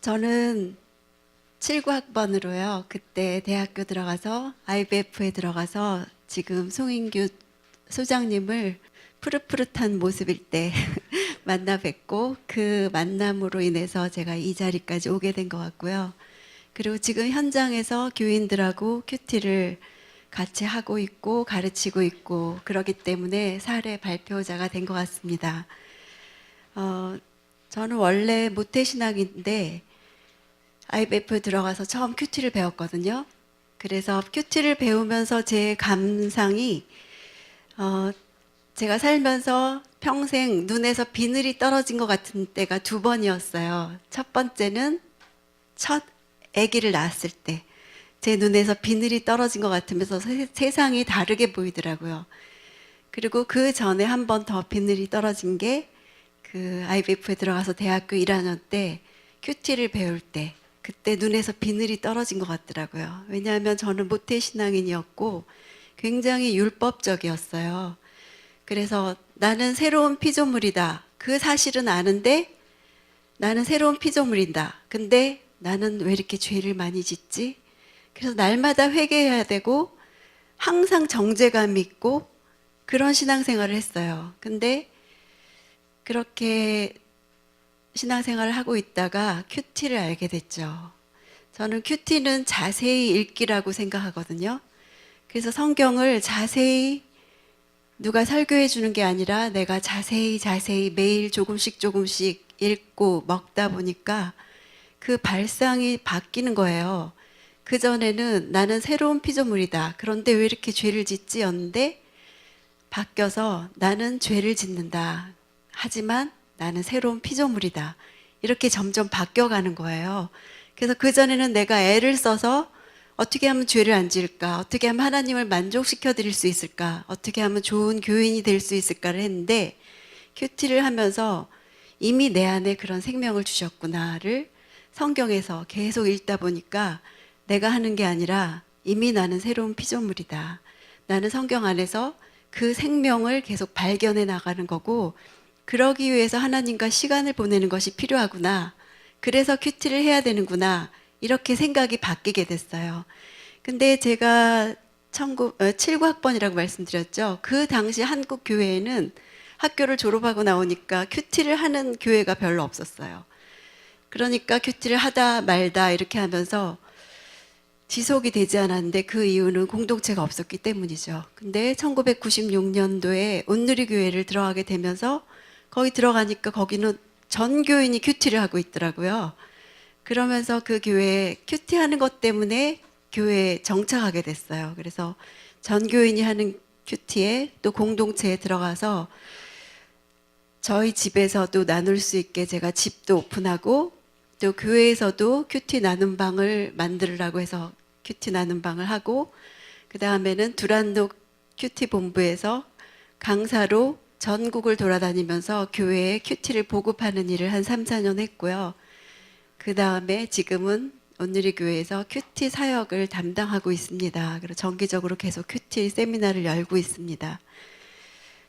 저는 79학번으로요. 그때 대학교 들어가서 IBF에 들어가서 지금 송인규 소장님을 푸릇푸릇한 모습일 때 만나 뵙고 그 만남으로 인해서 제가 이 자리까지 오게 된 것 같고요. 그리고 지금 현장에서 교인들하고 큐티를 같이 하고 있고 가르치고 있고 그러기 때문에 사례 발표자가 된 것 같습니다. 어, 저는 원래 모태신앙인데 IBF 들어가서 처음 큐티를 배웠거든요. 그래서 큐티를 배우면서 제 감상이 어, 제가 살면서 평생 눈에서 비늘이 떨어진 것 같은 때가 두 번이었어요. 첫 번째는 첫 아기를 낳았을 때 제 눈에서 비늘이 떨어진 것 같으면서 세, 세상이 다르게 보이더라고요. 그리고 그 전에 한 번 더 비늘이 떨어진 게 그 IBF에 들어가서 대학교 1학년 때 큐티를 배울 때 그때 눈에서 비늘이 떨어진 것 같더라고요. 왜냐하면 저는 모태 신앙인이었고 굉장히 율법적이었어요. 그래서 나는 새로운 피조물이다. 그 사실은 아는데 나는 새로운 피조물이다. 근데 나는 왜 이렇게 죄를 많이 짓지? 그래서 날마다 회개해야 되고 항상 정죄감 있고 그런 신앙생활을 했어요. 근데 그렇게 신앙생활을 하고 있다가 큐티를 알게 됐죠. 저는 큐티는 자세히 읽기라고 생각하거든요. 그래서 성경을 자세히 누가 설교해 주는 게 아니라 내가 자세히 자세히 매일 조금씩 조금씩 읽고 먹다 보니까 그 발상이 바뀌는 거예요. 그전에는 나는 새로운 피조물이다. 그런데 왜 이렇게 죄를 짓지였는데 바뀌어서 나는 죄를 짓는다. 하지만 나는 새로운 피조물이다. 이렇게 점점 바뀌어가는 거예요. 그래서 그전에는 내가 애를 써서 어떻게 하면 죄를 안 지을까? 어떻게 하면 하나님을 만족시켜 드릴 수 있을까? 어떻게 하면 좋은 교인이 될 수 있을까를 했는데 큐티를 하면서 이미 내 안에 그런 생명을 주셨구나를 성경에서 계속 읽다 보니까 내가 하는 게 아니라 이미 나는 새로운 피조물이다. 나는 성경 안에서 그 생명을 계속 발견해 나가는 거고 그러기 위해서 하나님과 시간을 보내는 것이 필요하구나. 그래서 큐티를 해야 되는구나. 이렇게 생각이 바뀌게 됐어요. 근데 제가 19, 79학번이라고 말씀드렸죠. 그 당시 한국 교회에는 학교를 졸업하고 나오니까 큐티를 하는 교회가 별로 없었어요. 그러니까 큐티를 하다 말다 이렇게 하면서 지속이 되지 않았는데 그 이유는 공동체가 없었기 때문이죠. 근데 1996년도에 온누리 교회를 들어가게 되면서 거기 들어가니까 거기는 전 교인이 큐티를 하고 있더라고요. 그러면서 그 교회에 큐티 하는 것 때문에 교회에 정착하게 됐어요. 그래서 전 교인이 하는 큐티에 또 공동체에 들어가서 저희 집에서도 나눌 수 있게 제가 집도 오픈하고 또 교회에서도 큐티 나눔 방을 만들라고 해서 큐티 나눔 방을 하고 그 다음에는 두란노 큐티 본부에서 강사로 전국을 돌아다니면서 교회에 큐티를 보급하는 일을 한 3, 4년 했고요. 그 다음에 지금은 온누리 교회에서 큐티 사역을 담당하고 있습니다. 그리고 정기적으로 계속 큐티 세미나를 열고 있습니다.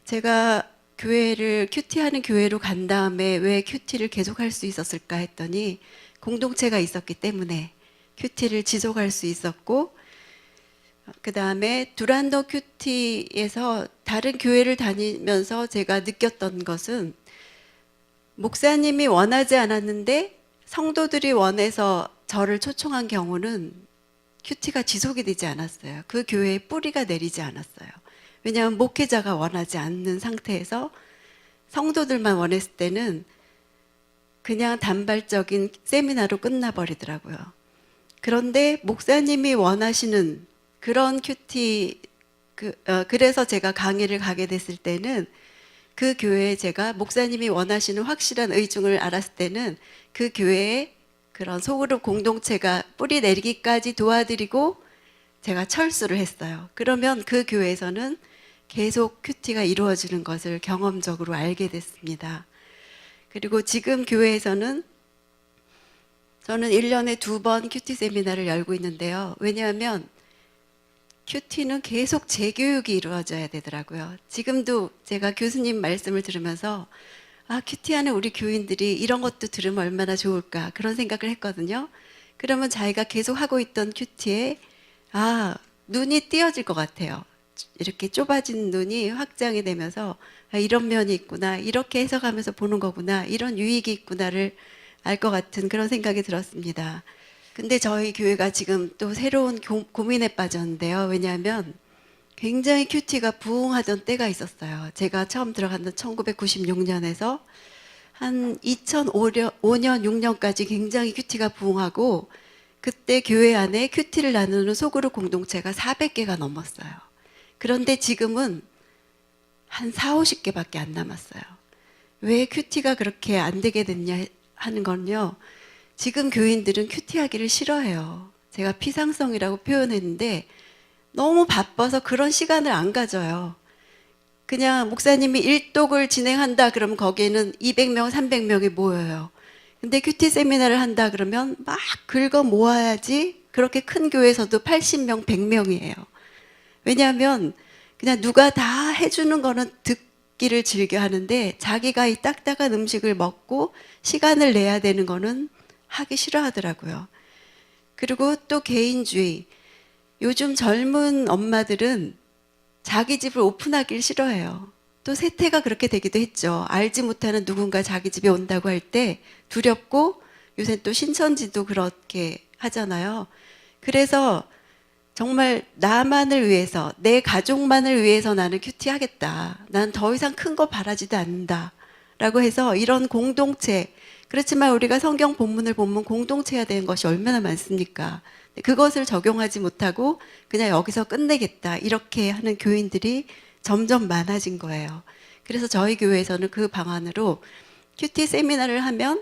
제가 교회를 큐티하는 교회로 간 다음에 왜 큐티를 계속할 수 있었을까 했더니 공동체가 있었기 때문에 큐티를 지속할 수 있었고 그 다음에 두란도 큐티에서 다른 교회를 다니면서 제가 느꼈던 것은 목사님이 원하지 않았는데 성도들이 원해서 저를 초청한 경우는 큐티가 지속이 되지 않았어요. 그 교회에 뿌리가 내리지 않았어요. 왜냐하면 목회자가 원하지 않는 상태에서 성도들만 원했을 때는 그냥 단발적인 세미나로 끝나버리더라고요. 그런데 목사님이 원하시는 그런 큐티 그, 어, 그래서 제가 강의를 가게 됐을 때는 그 교회에 제가 목사님이 원하시는 확실한 의중을 알았을 때는 그 교회에 그런 소그룹 공동체가 뿌리 내리기까지 도와드리고 제가 철수를 했어요. 그러면 그 교회에서는 계속 큐티가 이루어지는 것을 경험적으로 알게 됐습니다. 그리고 지금 교회에서는 저는 1년에 두 번 큐티 세미나를 열고 있는데요. 왜냐하면 큐티는 계속 재교육이 이루어져야 되더라고요. 지금도 제가 교수님 말씀을 들으면서 아, 큐티하는 우리 교인들이 이런 것도 들으면 얼마나 좋을까 그런 생각을 했거든요. 그러면 자기가 계속 하고 있던 큐티에 아, 눈이 띄어질 것 같아요. 이렇게 좁아진 눈이 확장이 되면서 아, 이런 면이 있구나, 이렇게 해석하면서 보는 거구나, 이런 유익이 있구나를 알 것 같은 그런 생각이 들었습니다. 근데 저희 교회가 지금 또 새로운 고, 고민에 빠졌는데요. 왜냐하면 굉장히 큐티가 부흥하던 때가 있었어요. 제가 처음 들어갔던 1996년에서 한 2005년, 6년까지 굉장히 큐티가 부흥하고 그때 교회 안에 큐티를 나누는 소그룹 공동체가 400개가 넘었어요. 그런데 지금은 한 4, 50개밖에 안 남았어요. 왜 큐티가 그렇게 안 되게 됐냐 하는 건요. 지금 교인들은 큐티 하기를 싫어해요. 제가 피상성이라고 표현했는데 너무 바빠서 그런 시간을 안 가져요. 그냥 목사님이 일독을 진행한다 그러면 거기에는 200명, 300명이 모여요. 근데 큐티 세미나를 한다 그러면 막 긁어 모아야지 그렇게 큰 교회에서도 80명, 100명이에요. 왜냐하면 그냥 누가 다 해주는 거는 듣기를 즐겨 하는데 자기가 이 딱딱한 음식을 먹고 시간을 내야 되는 거는 하기 싫어하더라고요. 그리고 또 개인주의. 요즘 젊은 엄마들은 자기 집을 오픈하기를 싫어해요. 또 세태가 그렇게 되기도 했죠. 알지 못하는 누군가 자기 집에 온다고 할 때 두렵고 요새 또 신천지도 그렇게 하잖아요. 그래서 정말 나만을 위해서, 내 가족만을 위해서 나는 큐티 하겠다. 난 더 이상 큰 거 바라지도 않는다. 라고 해서 이런 공동체, 그렇지만 우리가 성경 본문을 보면 공동체해야 되는 것이 얼마나 많습니까? 그것을 적용하지 못하고 그냥 여기서 끝내겠다. 이렇게 하는 교인들이 점점 많아진 거예요. 그래서 저희 교회에서는 그 방안으로 큐티 세미나를 하면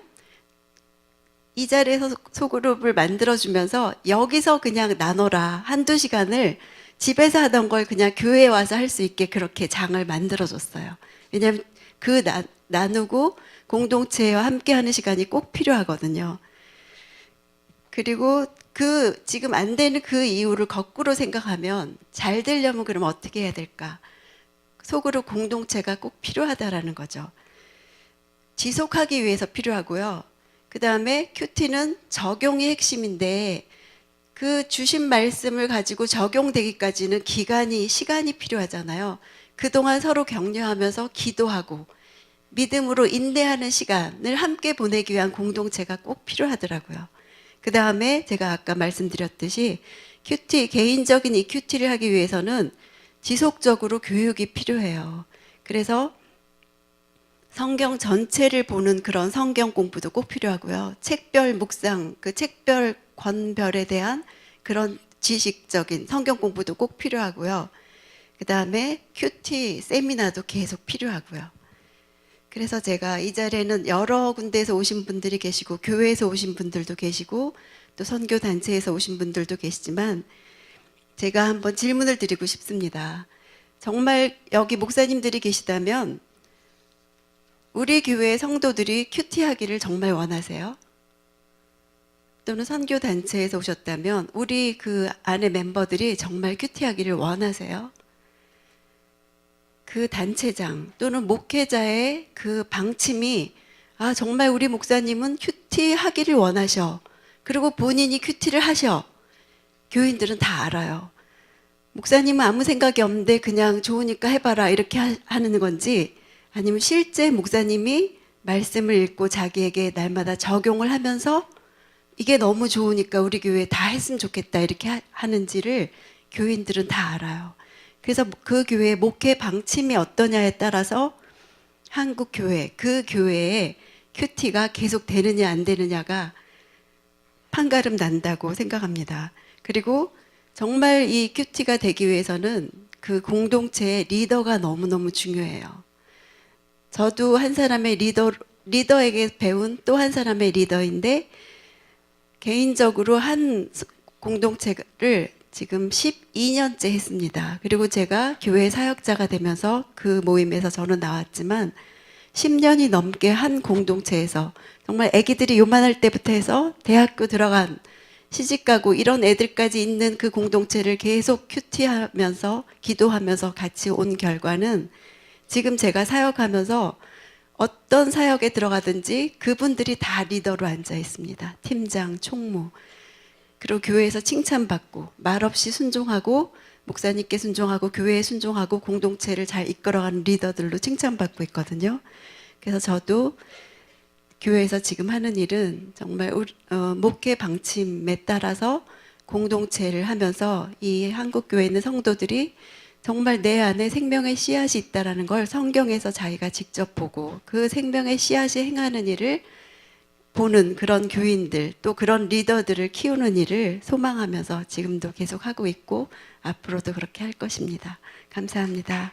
이 자리에서 소그룹을 만들어주면서 여기서 그냥 나눠라. 한두 시간을 집에서 하던 걸 그냥 교회에 와서 할 수 있게 그렇게 장을 만들어줬어요. 왜냐하면 그 나, 나누고 공동체와 함께 하는 시간이 꼭 필요하거든요. 그리고 그 지금 안 되는 그 이유를 거꾸로 생각하면 잘 되려면 그럼 어떻게 해야 될까? 속으로 공동체가 꼭 필요하다라는 거죠. 지속하기 위해서 필요하고요. 그 다음에 큐티는 적용이 핵심인데 그 주신 말씀을 가지고 적용되기까지는 기간이, 시간이 필요하잖아요. 그동안 서로 격려하면서 기도하고 믿음으로 인내하는 시간을 함께 보내기 위한 공동체가 꼭 필요하더라고요. 그 다음에 제가 아까 말씀드렸듯이 큐티, 개인적인 이 큐티를 하기 위해서는 지속적으로 교육이 필요해요. 그래서 성경 전체를 보는 그런 성경 공부도 꼭 필요하고요. 책별 묵상, 그 책별 권별에 대한 그런 지식적인 성경 공부도 꼭 필요하고요. 그 다음에 큐티 세미나도 계속 필요하고요. 그래서 제가 이 자리에는 여러 군데에서 오신 분들이 계시고 교회에서 오신 분들도 계시고 또 선교 단체에서 오신 분들도 계시지만 제가 한번 질문을 드리고 싶습니다. 정말 여기 목사님들이 계시다면 우리 교회 성도들이 큐티하기를 정말 원하세요? 또는 선교 단체에서 오셨다면 우리 그 안에 멤버들이 정말 큐티하기를 원하세요? 그 단체장 또는 목회자의 그 방침이 아 정말 우리 목사님은 큐티 하기를 원하셔. 그리고 본인이 큐티를 하셔. 교인들은 다 알아요. 목사님은 아무 생각이 없는데 그냥 좋으니까 해봐라 이렇게 하, 는 건지 아니면 실제 목사님이 말씀을 읽고 자기에게 날마다 적용을 하면서 이게 너무 좋으니까 우리 교회에 다 했으면 좋겠다 이렇게 하, 하는지를 교인들은 다 알아요. 그래서 그 교회의 목회 방침이 어떠냐에 따라서 한국 교회, 그 교회의 큐티가 계속 되느냐 안 되느냐가 판가름 난다고 생각합니다. 그리고 정말 이 큐티가 되기 위해서는 그 공동체의 리더가 너무너무 중요해요. 저도 한 사람의 리더, 리더에게 배운 또 한 사람의 리더인데 개인적으로 한 공동체를 지금 12년째 했습니다. 그리고 제가 교회 사역자가 되면서 그 모임에서 저는 나왔지만 10년이 넘게 한 공동체에서 정말 아기들이 요만할 때부터 해서 대학교 들어간 시집가고 이런 애들까지 있는 그 공동체를 계속 큐티하면서 기도하면서 같이 온 결과는 지금 제가 사역하면서 어떤 사역에 들어가든지 그분들이 다 리더로 앉아 있습니다. 팀장, 총무. 그리고 교회에서 칭찬받고 말없이 순종하고 목사님께 순종하고 교회에 순종하고 공동체를 잘 이끌어가는 리더들로 칭찬받고 있거든요. 그래서 저도 교회에서 지금 하는 일은 정말 어, 목회 방침에 따라서 공동체를 하면서 이 한국 교회에 있는 성도들이 정말 내 안에 생명의 씨앗이 있다라는 걸 성경에서 자기가 직접 보고 그 생명의 씨앗이 행하는 일을 보는 그런 교인들 또 그런 리더들을 키우는 일을 소망하면서 지금도 계속 하고 있고 앞으로도 그렇게 할 것입니다. 감사합니다.